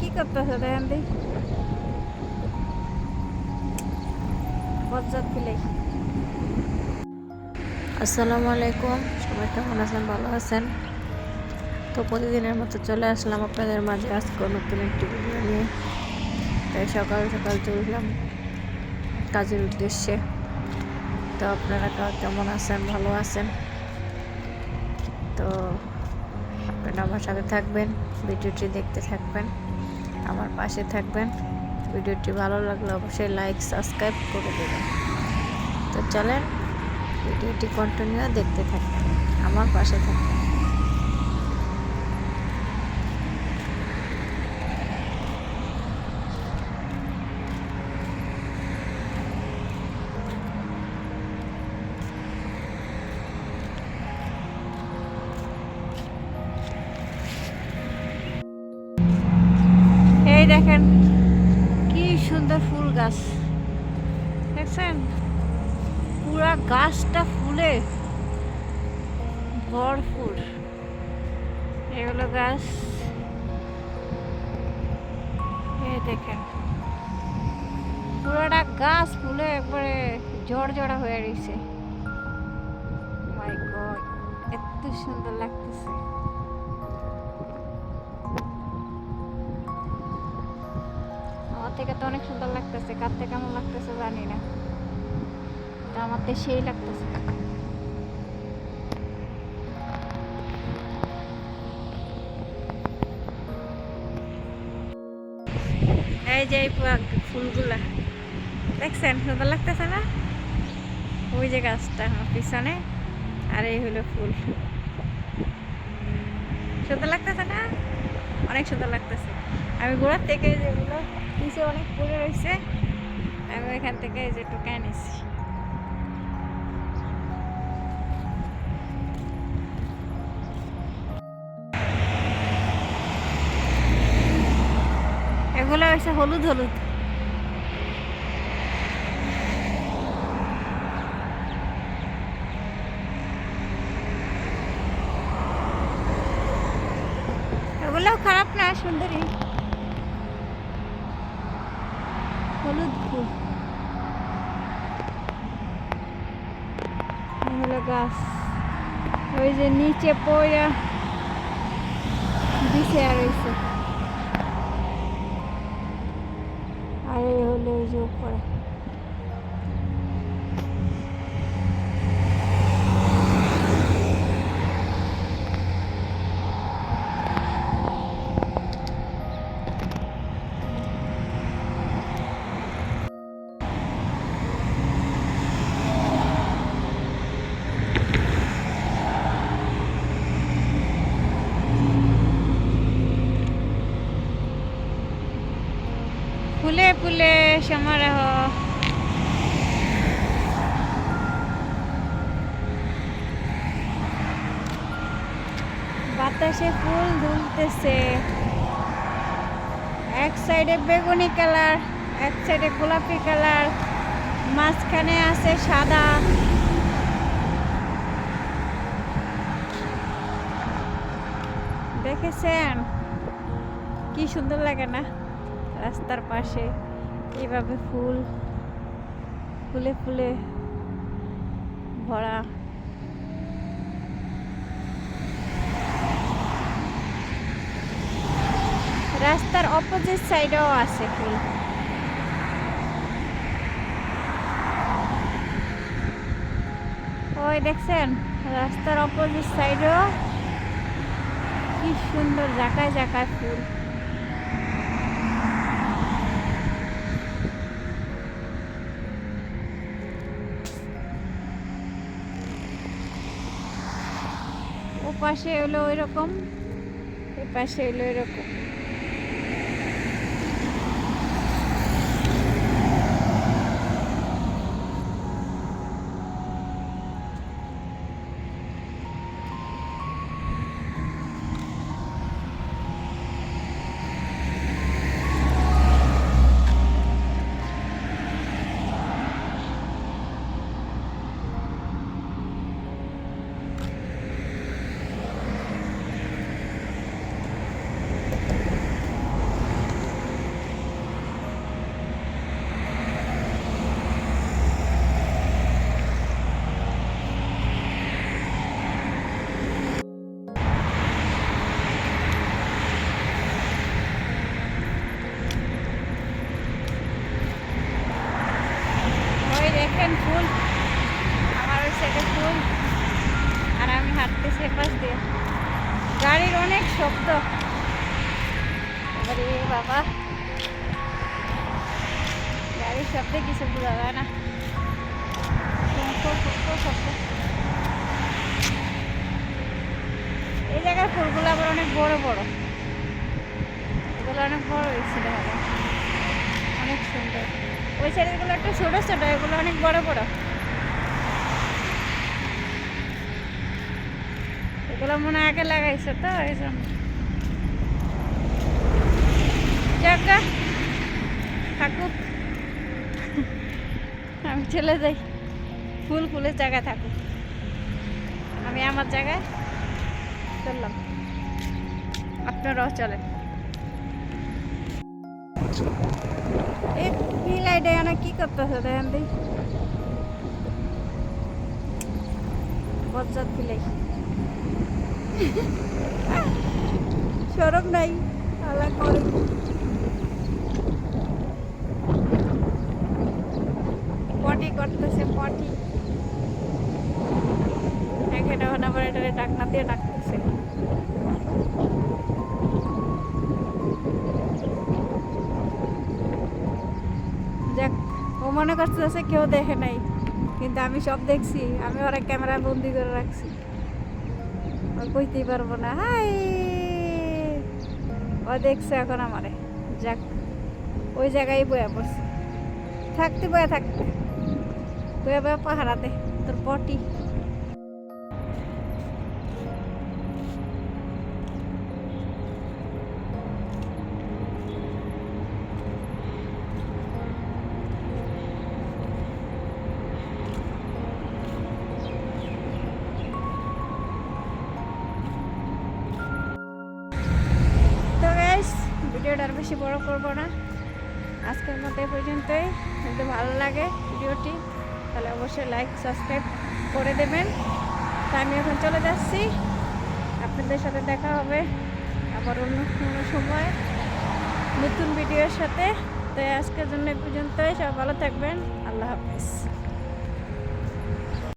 কি আসসালামু আলাইকুম, সবাই কেমন আছেন? ভালো আছেন? তো প্রতিদিনের মতো চলে আসলাম আপনাদের মাঝে আজকে নতুন একটি ভিডিও নিয়ে। তাই সকাল সকাল চললাম কাজের উদ্দেশ্যে। তো আপনারা কেমন আছেন? ভালো আছেন? তো আমার সাথে থাকবেন, ভিডিওটি দেখতে থাকবেন, আমার পাশে থাকবেন। ভিডিওটি ভালো লাগলে অবশ্যই লাইক সাবস্ক্রাইব করে দেবেন। তো চলেন, ভিডিওটি কন্টিনিউ দেখতে থাকবেন আমার পাশে থাকবেন এই দেখেন, কি সুন্দর ফুল গাছ। দেখছেন? পুরা গাছটা ফুলে ভরপুর। এগুলো গাছ। এই দেখেন, পুরোটা গাছ ফুলে একবারে ঝড় ঝড়া হয়ে রয়েছে। এত সুন্দর লাগতেছে। থেকে তো অনেক সুন্দর লাগতেছে কার থেকে কেমন লাগতেছে জানি না। তা আমার তো সেই লাগতেছে। এই যে ফুলগুলা, দেখছেন? সুন্দর লাগতেছে না? ওই যে গাছটা পিছনে, আর এই হলো ফুল। সুন্দর লাগতেছে না? অনেক সুন্দর লাগতেছে। আমি গোড়ার থেকে যেগুলো নিচে অনেক পড়ে রয়েছে, আমি এখান থেকে যে টুকায় নিছি এগুলো হয়েছে হলুদ হলুদ। এগুলোও খারাপ না, সুন্দরী। হলুদ ফুল। হলো গাছ। ওই যে নিচে পয়া দিছে আর হয়েছে আর হলো ওই যে উপরে। ফুলে সমারোহ। বাতাসে ফুল দুলতেছে এক সাইডে বেগুনি কালার, এক সাইডে গোলাপি কালার। মাঝখানে আছে সাদা। দেখেছেন? কি সুন্দর লাগে না রাস্তার পাশে। এইভাবে ফুল, ফুলে ফুলে ভরা। রাস্তার অপোজিট সাইডেও আছে ফুল। ওই দেখছেন, রাস্তার অপোজিট সাইডেও কি সুন্দর জাকায় জাকায় ফুল। ও পাশে হলো ওই রকম এ দিয়ে। গাড়ির অনেক শব্দ। বাবা। গাড়ির শব্দে কিছু বোঝা যায় না। এই জায়গার ফুলগুলো আবার অনেক বড় বড়। এগুলো অনেক বড় হয়েছে দেখা অনেক সুন্দর। ওই সাইডেরগুলো একটু ছোট ছোট, এগুলো অনেক বড় বড়। এগুলো মনে আগে লাগাইছে তো, এই জন্য। থাকুক। আমি চলে যাই। ফুল ফুলের জায়গায় থাকুক। আমি আমার জায়গায় চললাম। আপনারাও চলেন। এই কি লাইটে এনে কি করতেছে দেখেন দি? বজ্জাত ফিলাই সরম নাই, আল্লাহ করে। পটি করতেছে, পটি। এখানে আবার এটারে ডাকনা দিয়ে ডাকতেছে। যাক, ও মনে করতেছে কেউ দেখে নাই, কিন্তু আমি সব দেখছি, আমি ওরা ক্যামেরা বন্দি করে রাখছি। কইতেই পারব না। হাই! ও দেখছে এখন আমারে। যাক, ওই জায়গায় বয়া পড়ছে। থাকতে বয়া থাকতে বয়া বয়া পাহারাতে তোর পটি ভিডিওটা আর বেশি বড় করব না। আজকের মতো এ পর্যন্তই। যদি ভালো লাগে ভিডিওটি, তাহলে অবশ্যই লাইক সাবস্ক্রাইব করে দেবেন। তা আমি এখন চলে যাচ্ছি। আপনাদের সাথে দেখা হবে আবার অন্য কোনো সময় নতুন ভিডিওর সাথে। তো আজকের জন্য এই পর্যন্তই। সব ভালো থাকবেন। আল্লাহ হাফিজ।